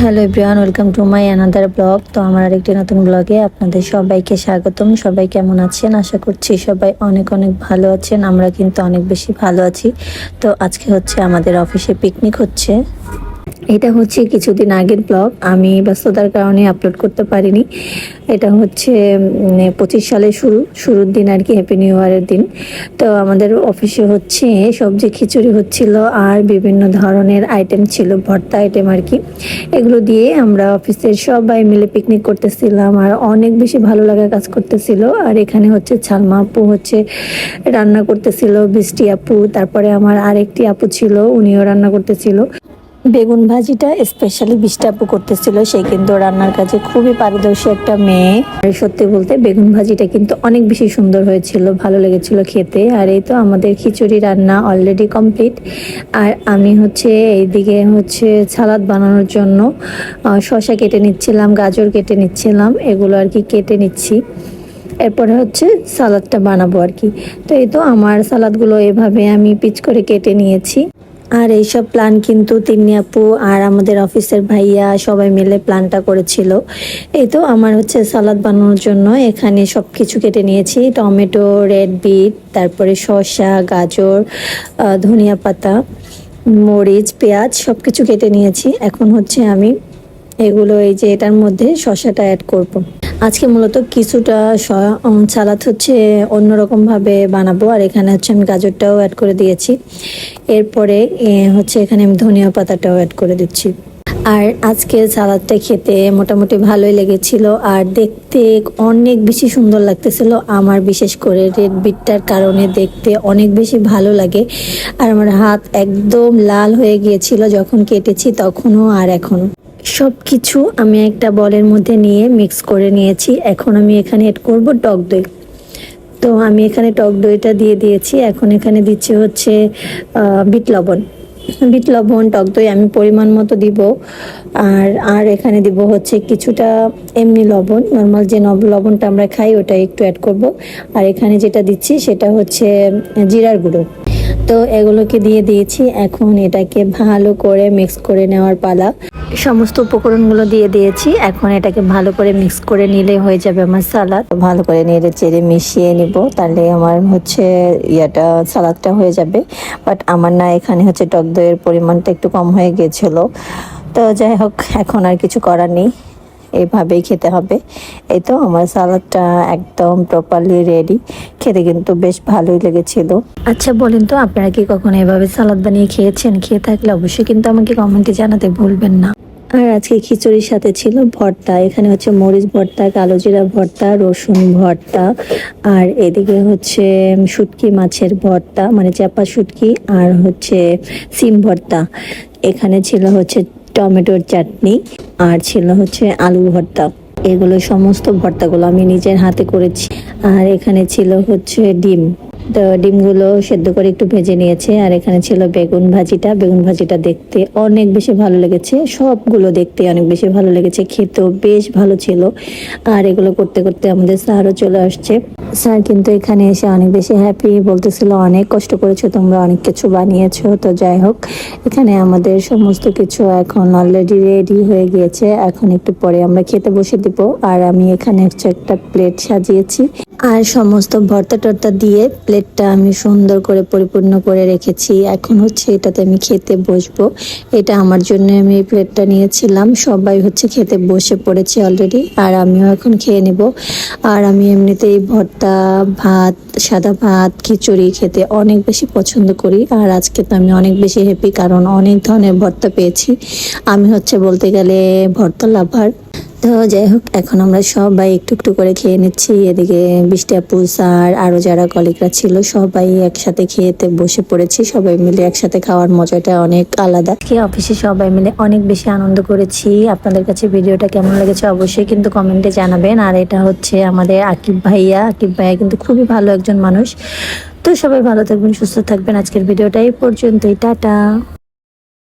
Hello everyone, welcome to my another vlog. তো আমার আরেকটি নতুন ব্লগে আপনাদের সবাইকে স্বাগতম। সবাই কেমন আছেন? আশা করছি সবাই অনেক অনেক ভালো আছেন। আমরা কিন্তু অনেক বেশি ভালো আছি। তো আজকে হচ্ছে আমাদের অফিসে পিকনিক হচ্ছে। এটা হচ্ছে কিছুদিন আগের ব্লগ। আমি ব্যস্ততার কারণে আপলোড করতে পারিনি। এটা হচ্ছে পঁচিশ সালের শুরু, শুরুর দিন আর কি হ্যাপি নিউ ইয়ারের দিন। তো আমাদের অফিসে হচ্ছে সবজি খিচুড়ি হচ্ছিল আর বিভিন্ন ধরনের আইটেম ছিল, ভর্তা আইটেম আর কি। এগুলো দিয়ে আমরা অফিসের সবাই মিলে পিকনিক করতেছিলাম আর অনেক বেশি ভালো লাগা কাজ করতেছিল। আর এখানে হচ্ছে ছালমা আপু হচ্ছে রান্না করতেছিল, বৃষ্টি আপু, তারপরে আমার আরেকটি আপু ছিল, উনিও রান্না করতেছিল। বেগুন ভাজিটা স্পেশালি বিষ্টাপু করতেছিল, সে কিন্তু রান্নার কাজে খুবই পারদর্শী একটা মেয়ে। আর সত্যি বলতে বেগুন ভাজিটা কিন্তু অনেক বেশি সুন্দর হয়েছিল, ভালো লেগেছিল খেতে। আর এই তো আমাদের খিচুড়ি রান্না অলরেডি কমপ্লিট আর আমি হচ্ছে এইদিকে হচ্ছে সালাদ বানানোর জন্য শসা কেটে নিচ্ছিলাম, গাজর কেটে নিচ্ছিলাম, এগুলো আর কি কেটে নিচ্ছি। এরপরে হচ্ছে সালাদটা বানাবো আর কি। তো এই তো আমার সালাদগুলো এভাবে আমি পিচ করে কেটে নিয়েছি। আর এইসব প্ল্যান কিন্তু তিন্নি আপু আর আমাদের অফিসের ভাইয়া সবাই মিলে প্ল্যানটা করেছিল। এই তো আমার হচ্ছে সালাদ বানানোর জন্য এখানে সব কিছু কেটে নিয়েছি। টমেটো রেড বিট তারপরে শসা, গাজর ধনিয়া পাতা, মরিচ, পেঁয়াজ সব কিছু কেটে নিয়েছি। এখন হচ্ছে আমি এগুলো এই যে এটার মধ্যে শসাটা অ্যাড করব। আজকে মূলত কিছুটা সালাদ হচ্ছে অন্যরকমভাবে বানাবো। আর এখানে হচ্ছে আমি গাজরটাও অ্যাড করে দিয়েছি। এরপরে হচ্ছে এখানে আমি ধনিয়া পাতাটাও অ্যাড করে দিচ্ছি। আর আজকে সালাদটা খেতে মোটামুটি ভালোই লেগেছিল। আর দেখতে অনেক বেশি সুন্দর লাগতেছিল। আমার বিশেষ করে রেড বিটটার কারণে দেখতে অনেক বেশি ভালো লাগে। আর আমার হাত একদম লাল হয়ে গিয়েছিল যখন কেটেছি, তখনও আর এখনও। সব কিছু আমি একটা বলের মধ্যে নিয়ে মিক্স করে নিয়েছি। এখন আমি এখানে এড করব টক দই। তো আমি এখানে টক দইটা দিয়ে দিয়েছি। এখন এখানে দিচ্ছি হচ্ছে বিট লবণ। বিট লবণ, টক দই আমি পরিমাণ মতো দিব। আর আর এখানে দিব হচ্ছে কিছুটা এমনি লবণ। নর্মাল যে নব- লবণটা আমরা খাই, ওটা একটু অ্যাড করব। আর এখানে যেটা দিচ্ছি, সেটা হচ্ছে জিরার গুঁড়ো। তো এগুলোকে দিয়ে দিয়েছি। এখন এটাকে ভালো করে মিক্স করে নেওয়ার পালা। সমস্ত উপকরণগুলো দিয়ে দিয়েছি। এখন এটাকে ভালো করে মিক্স করে নিলে হয়ে যাবে আমার সালাদ। ভালো করে নেড়ে চেড়ে মিশিয়ে নিব। তাহলে আমার হচ্ছে ইয়াটা, সালাদটা হয়ে যাবে। বাট আমার না এখানে হচ্ছে টক দইয়ের পরিমাণটা একটু কম হয়ে গেছিল। তো যাই হোক, এখন আর কিছু করার নেই। এইভাবেই খেতে হবে। এই তো আমার সালাদটা একদম প্রপারলি রেডি খেতে কিন্তু বেশ ভালোই লেগেছিল। আচ্ছা বলেন তো আপনারা কি কখনো এভাবে সালাদ বানিয়ে খেয়েছেন? খেয়ে থাকলে অবশ্যই কিন্তু আমাকে কমেন্টে জানাতে ভুলবেন না। আর আজকে খিচুড়ির সাথে ছিল ভর্তা। এখানে হচ্ছে মরিচ ভর্তা কালো জিরা ভর্তা রসুন ভর্তা। আর এদিকে হচ্ছে শুটকি মাছের ভর্তা মানে চাপা শুটকি আর হচ্ছে সিম ভর্তা। এখানে ছিল হচ্ছে টমেটোর চাটনি আর ছিল হচ্ছে আলু ভর্তা। এগুলো সমস্ত ভর্তাগুলো আমি নিজের হাতে করেছি। আর এখানে ছিল হচ্ছে ডিম। তো ডিমগুলো সেদ্ধ করে একটু ভেজে নিয়েছে। আর এখানে ছিল বেগুন ভাজিটা। বেগুন ভাজিটা দেখতে অনেক বেশি ভালো লেগেছে। সবগুলো দেখতে অনেক বেশি ভালো লেগেছে। খেতেও বেশ ভালো ছিল। আর এগুলো করতে করতে আমাদের স্যারও চলে আসছে। স্যার, কিন্তু এখানে এসে অনেক বেশি হ্যাপি বলতেছিল, অনেক কষ্ট করেছ, তোমরা অনেক কিছু বানিয়েছো। তো যাই হোক, এখানে আমাদের সমস্ত কিছু এখন অলরেডি রেডি হয়ে গিয়েছে। এখন একটু পরে আমরা খেতে বসে দিব। আর আমি এখানে হচ্ছে একটা প্লেট সাজিয়েছি। আর সমস্ত ভর্তা টর্তা দিয়ে প্লেটটা আমি সুন্দর করে পরিপূর্ণ করে রেখেছি। এখন হচ্ছে এটাতে আমি খেতে বসবো। এটা আমার জন্য আমি এই প্লেটটা নিয়েছিলাম। সবাই হচ্ছে খেতে বসে পড়েছে অলরেডি আর আমিও এখন খেয়ে নেব। আর আমি এমনিতেই ভর্তা, ভাত, সাদা ভাত, খিচুড়ি খেতে অনেক বেশি পছন্দ করি। আর আজকে তো আমি অনেক বেশি হ্যাপি কারণ অনেক ধরনের ভর্তা পেয়েছি। আমি হচ্ছে বলতে গেলে ভর্তা লাভার তো যাই হোক, এখন আমরা সবাই একটু একটু করে খেয়ে নিচ্ছি। এদিকে বৃষ্টি আপু, স্যার আরও যারা কলিগরা ছিল, সবাই একসাথে খেয়েতে বসে পড়েছি। সবাই মিলে একসাথে খাওয়ার মজাটা অনেক আলাদা। আজকে অফিসে সবাই মিলে অনেক বেশি আনন্দ করেছি। আপনাদের কাছে ভিডিওটা কেমন লেগেছে অবশ্যই কিন্তু কমেন্টে জানাবেন। আর এটা হচ্ছে আমাদের আকিব ভাইয়া। আকিব ভাইয়া কিন্তু খুবই ভালো একজন মানুষ। তো সবাই ভালো থাকবেন, সুস্থ থাকবেন। আজকের ভিডিওটা এই পর্যন্তই। টাটা।